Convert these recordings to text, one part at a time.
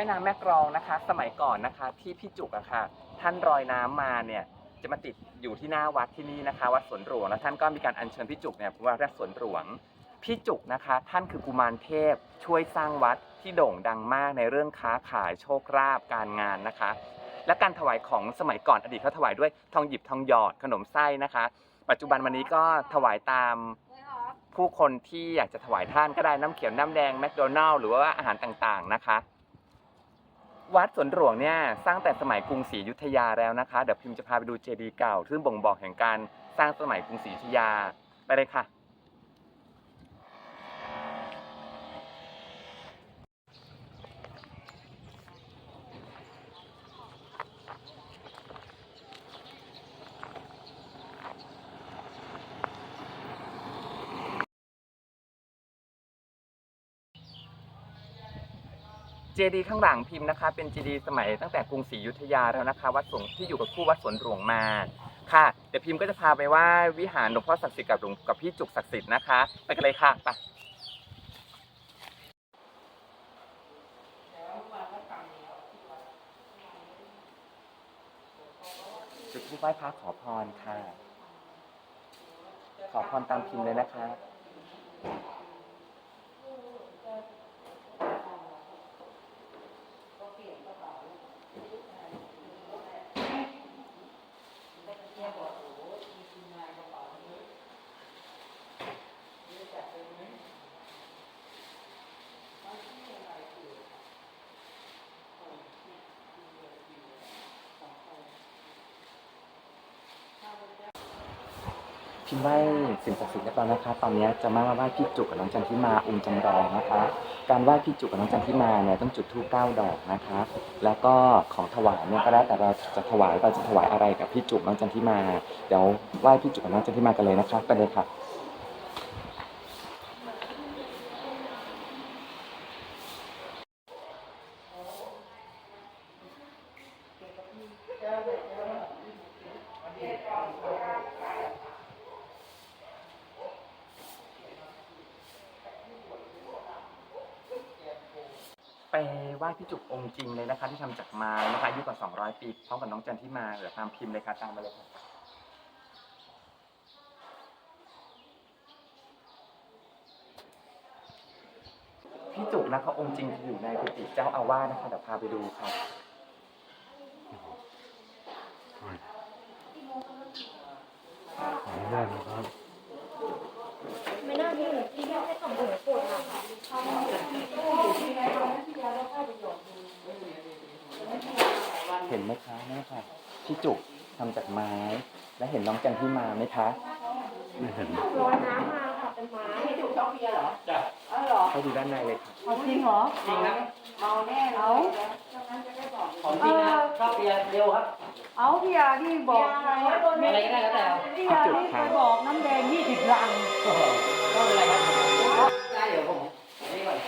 ม่น้ำแม่กลองนะคะ สมัยก่อนนะคะ ที่พี่จุกอะค่ะ ท่านรอยน้ำมาเนี่ยจะมาติดอยู่ที่หน้าวัดที่นี่นะคะ วัดสวนหลวงแล้วท่านก็มีการอัญเชิญพี่จุกเนี่ยว่าวัดสวนหลวงพี่จุกนะคะ ท่านคือกุมารเทพช่วยสร้างวัดที่โด่งดังมากในเรื่องค้าขายโชคลาภการงานนะคะ และการถวายของสมัยก่อนอดีตเขาถวายด้วยทองหยิบทองหยอดขนมไส้นะคะ ปัจจุบันวันนี้ก็ถวายตามผู้คนที่อยากจะถวายท่านก็ได้น้ำเขียวน้ำแดงแมคโดนัลล์หรือว่าอาหารต่างๆนะคะ วัดสวนหลวงเนี่ยสร้างแต่สมัยกรุงศรีอยุธยาแล้วนะคะ เดี๋ยวพิมพ์จะพาไปดูเจดีย์เก่าซึ่งบ่งบอกแห่งการสร้างสมัยกรุงศรีอยุธยาไปเลยค่ะ จดีย์ข้างหลังพิมพ์นะคะ เป็นเจดีย์สมัยตั้งแต่กรุงศรีอยุธยาแล้วนะคะ วัดสวนที่อยู่กับคู่วัดสวนหลวงมาค่ะเดี๋ยวพิมพ์ก็จะพาไปไหว่าวิหารหลวงพ่อศักดิ์สิทธิ์กับหลวงกับพี่จุกศักดิ์สิทธิ์นะคะไปกันเลยค่ะไปจุดทูปไหว้พระขอพรค่ะ ขอพรตามพิมพ์เลยนะคะ พิมพ์ไหว้สิ่งศักดิ์สิทธิ์เรียบร้อยนะคะ ตอนนี้จะมาไหว้พี่จุกกับน้องจันทิมาองค์จำลองนะคะ การไหว้พี่จุกกับน้องจันทิมาเนี่ยต้องจุดธูปเก้าดอกนะคะ แล้วก็ของถวายเนี่ยก็แล้วแต่เราจะถวายเราจะถวายอะไรกับพี่จุกน้องจันทิมา เดี๋ยวไหว้พี่จุกกับน้องจันทิมากันเลยนะคะไปเลยค่ะ ไปไหว้พี่จุกองค์จริงเลยนะคะ ที่ทำจากไม้นะคะอายุกว่า 200 ปีพร้อมกับน้องจันที่มาเดี๋ยวตามพิมพ์เลยค่ะตามมาเลยค่ะพี่จุกนะคะองค์จริงจะอยู่ในกุฏิเจ้าอาวาสนะคะเดี๋ยวพาไปดูค่ะ ขออนุญาตนะครับ ไม่น่ามีที่แค่ให้กับหมูปวดอะค่ะ เห็นไหม คะแม่ค่ะพี่จุกทำจากไม้ และเห็นน้องจันทิมาไหมคะไม่เห็นลอยน้ำมาค่ะเป็นไม้ไม่ถูกต้องเบียร์เหรอจ้ะเออเหรอเข้าดูด้านในเลยค่ะเอาจริงเหรอจริงนะเมาแน่เอาของจริงนะชอบเบียร์เร็วครับเอาเบียร์ที่บอกอะไรก็ได้แล้วแต่เอาเบียร์ที่ไปบอกน้ำแดงยี่สิบลังก็เป็นไรครับได้เดี๋ยวผมนี่ก่อน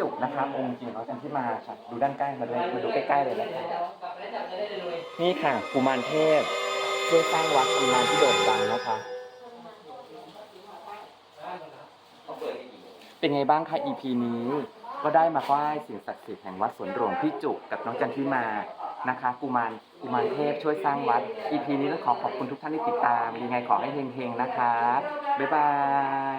จุกนะครับองค์จริงน้องจันทิมาค่ะดูด้านใกล้มาเลยมาดูใกล้ๆเลยนะคะกลับนี่ค่ะกุมารเทพช่วยสร้างวัดตำนานที่โด่งดังนะคะเป็นไงบ้างคะ EP นี้ก็ได้มาไหว้สิ่งศักดิ์สิทธิ์แห่งวัดสวนหลวงพี่จุกกับน้องจันทิมานะคะกุมารกุมารเทพช่วยสร้างวัด EP นี้ต้องขอขอบคุณทุกท่านที่ติดตามยังไงขอให้เฮงๆนะคะ บ๊ายบาย